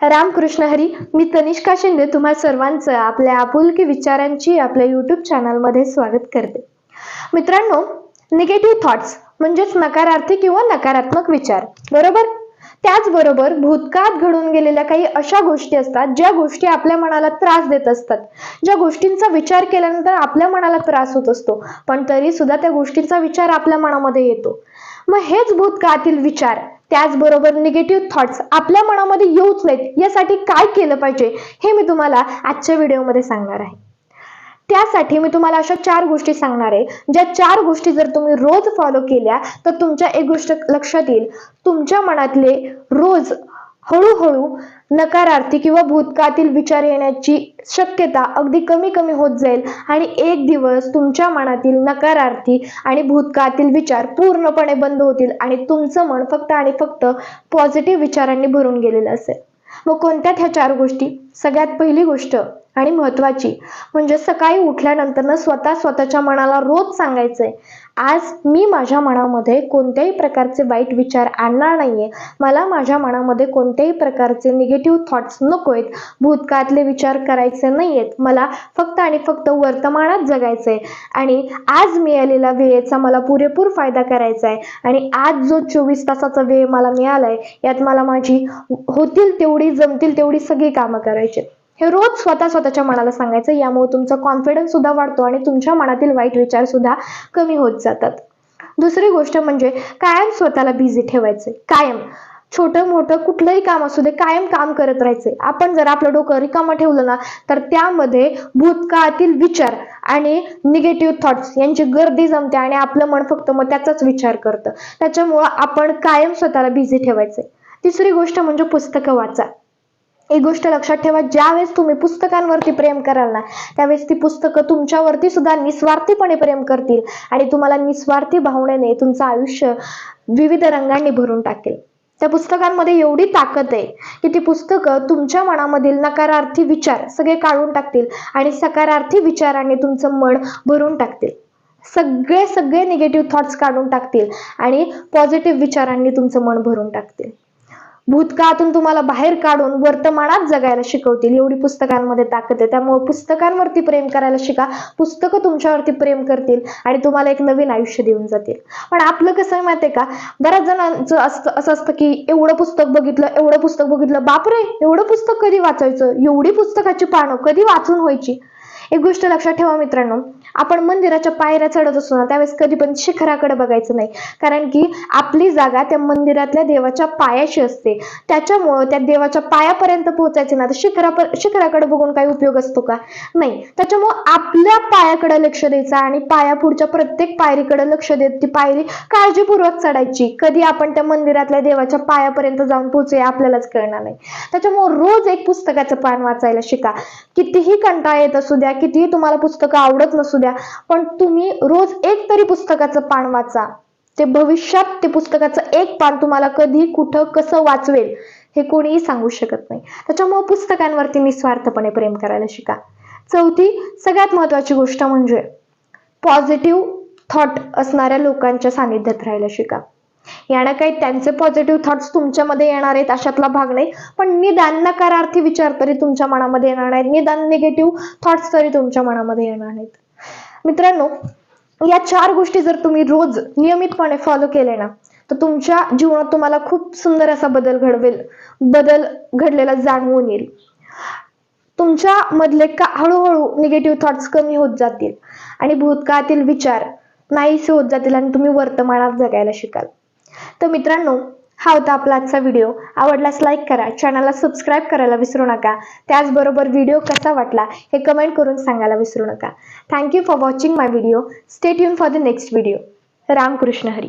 रामकृष्ण हरी मी तनिष्का शिंदे तुम्हा सर्वांचं आपल्या आपुलकी विचारांची आपल्या युट्यूब चॅनलमध्ये स्वागत करते. मित्रांनो निगेटिव्ह थॉट्स म्हणजेच नकारार्थी किंवा नकारात्मक विचार बरोबर? त्याचबरोबर भूतकाळात घडून गेलेल्या काही अशा गोष्टी असतात ज्या गोष्टी आपल्या मनाला त्रास देत असतात. ज्या गोष्टींचा विचार केल्यानंतर आपल्या मनाला त्रास होत असतो पण तरी सुद्धा त्या गोष्टींचा विचार आपल्या मनामध्ये येतो. मग हेच भूतकाळातील विचार. त्याचबरोबर निगेटिव्ह थॉट्स आपल्या मनामध्ये येऊच नाहीत. यासाठी काय केलं पाहिजे हे मी तुम्हाला आजच्या व्हिडिओमध्ये सांगणार आहे. त्यासाठी मी तुम्हाला अशा चार गोष्टी सांगणार आहे. ज्या चार गोष्टी जर तुम्ही रोज फॉलो केल्या तर तुमच्या एक गोष्ट लक्षात येईल. तुमच्या मनातले रोज हळूहळू नकारार्थी किंवा भूतकाळातील विचार येण्याची शक्यता अगदी कमी कमी होत जाईल आणि एक दिवस तुमच्या मनातील नकारार्थी आणि भूतकाळातील विचार पूर्णपणे बंद होतील आणि तुमचं मन फक्त आणि फक्त पॉझिटिव्ह विचारांनी भरून गेलेलं असेल. मग कोणत्या ह्या चार गोष्टी? सगळ्यात पहिली गोष्ट आणि महत्वाची. म्हणजे सकाळी उठल्यानंतर स्वतः स्वतःच्या मनाला रोज सांगायचंय आज मी माझ्या मनामध्ये कोणत्याही प्रकारचे वाईट विचार आणणार नाहीये. मला माझ्या मनामध्ये कोणत्याही प्रकारचे निगेटिव्ह थॉट्स नको आहेत भूतकाळातले विचार करायचे नाहीयेत. मला फक्त आणि फक्त वर्तमानात जगायचंय. आणि आज मिळालेला वेळेचा मला पुरेपूर फायदा करायचा आहे आणि आज जो चोवीस तासाचा वेळ मला मिळालाय यात मला माझी होतील तेवढी जमतील तेवढी सगळी कामं करायची हे रोज स्वतः स्वतःच्या मनाला सांगायचं यामुळे तुमचा कॉन्फिडन्स सुद्धा वाढतो आणि तुमच्या मनातील वाईट विचार सुद्धा कमी होत जातात. दुसरी गोष्ट म्हणजे कायम स्वतःला बिझी ठेवायचे. कायम. छोटं मोठं कुठलंही काम असू दे कायम काम करत राहायचे. आपण जर आपलं डोकं रिकामं ठेवलं ना तर त्यामध्ये भूतकाळातील विचार आणि निगेटिव्ह थॉट्स यांची गर्दी जमते आणि आपलं मन फक्त मग त्याचाच विचार करतं. त्याच्यामुळं आपण कायम स्वतःला बिझी ठेवायचे. तिसरी गोष्ट म्हणजे पुस्तकं वाचा. एक गोष्ट लक्षात ठेवा ज्यावेळेस तुम्ही पुस्तकांवरती प्रेम कराल ना त्यावेळेस ती पुस्तकं तुमच्यावरती सुद्धा निस्वार्थीपणे प्रेम करतील आणि तुम्हाला निस्वार्थी भावनेने तुमचं आयुष्य विविध रंगांनी भरून टाकेल. त्या पुस्तकांमध्ये एवढी ताकद आहे की ती पुस्तकं तुमच्या मनामधील नकारार्थी विचार सगळे काढून टाकतील आणि सकारार्थी विचाराने तुमचं मन भरून टाकतील. सगळे सगळे निगेटिव्ह थॉट्स काढून टाकतील आणि पॉझिटिव्ह विचारांनी तुमचं मन भरून टाकतील. भूतकाळातून तुम्हाला बाहेर काढून वर्तमानात जगायला शिकवतील. एवढी पुस्तकांमध्ये ताकद आहे. त्यामुळे पुस्तकांवरती प्रेम करायला शिका. पुस्तकं तुमच्यावरती प्रेम करतील आणि तुम्हाला एक नवीन आयुष्य देऊन जातील. पण आपलं कसं माहितीये का? बऱ्याच जणांचं असतं असं असतं की एवढं पुस्तक बघितलं एवढं पुस्तक बघितलं. बापरे! एवढं पुस्तक कधी वाचायचं? एवढी पुस्तकाची पानं कधी वाचून व्हायची? एक गोष्ट लक्षात ठेवा मित्रांनो. आपण मंदिराच्या पायऱ्या चढत असतो ना त्यावेळेस कधी पण शिखराकडे बघायचं नाही. कारण की आपली जागा त्या मंदिरातल्या देवाच्या पायाशी असते. त्याच्यामुळं त्या देवाच्या पायापर्यंत पोहोचायचे ना तर शिखरा शिखराकडे बघून काही उपयोग असतो का? नाही. त्याच्यामुळं आपल्या पायाकडे लक्ष द्यायचं आणि पायापुढच्या प्रत्येक पायरीकडे लक्ष देत ती पायरी काळजीपूर्वक चढायची. कधी आपण त्या मंदिरातल्या देवाच्या पायापर्यंत जाऊन पोहोचूया आपल्यालाच कळणार नाही. त्याच्यामुळे रोज एक पुस्तकाचं पान वाचायला शिका. कितीही कंटाळा येत असू द्या कितीही तुम्हाला पुस्तकं आवडत नसू द्या पण तुम्ही रोज एक तरी पुस्तकाचं पान वाचा. ते भविष्यात ते पुस्तकाचं एक पान तुम्हाला कधी कुठं कसं वाचवेल हे कोणीही सांगू शकत नाही. त्याच्यामुळे पुस्तकांवरती निस्वार्थपणे प्रेम करायला शिका. चौथी सगळ्यात महत्वाची गोष्ट म्हणजे पॉझिटिव्ह थॉट असणाऱ्या लोकांच्या सानिध्यात राहायला शिका. यानं काही त्यांचे पॉझिटिव्ह थॉट्स तुमच्यामध्ये येणार आहेत अशातला भाग नाही. पण निदान नकारार्थी विचार तरी तुमच्या मनामध्ये येणार नाहीत निदान निगेटिव्ह थॉट्स तरी तुमच्या मनामध्ये येणार नाहीत मित्रांनो या चार गोष्टी जर तुम्ही रोज नियमितपणे फॉलो केले ना तर तुमच्या जीवनात तुम्हाला खूप सुंदर असा बदल घडवेल. बदल घडलेला जाणवून येईल. तुमच्या मधले का हळूहळू निगेटिव्ह थॉट्स कमी होत जातील. आणि भूतकाळातील विचार नाहीसे होत जातील आणि तुम्ही वर्तमानात जगायला शिकाल. तर मित्रांनो हा होता आपला आजचा व्हिडिओ आवडल्यास लाईक करा चॅनलला सबस्क्राईब करायला विसरू नका. त्याचबरोबर व्हिडिओ कसा वाटला हे कमेंट करून सांगायला विसरू नका. Thank you for watching my video stay युन for the next video Ramakrishna Hari.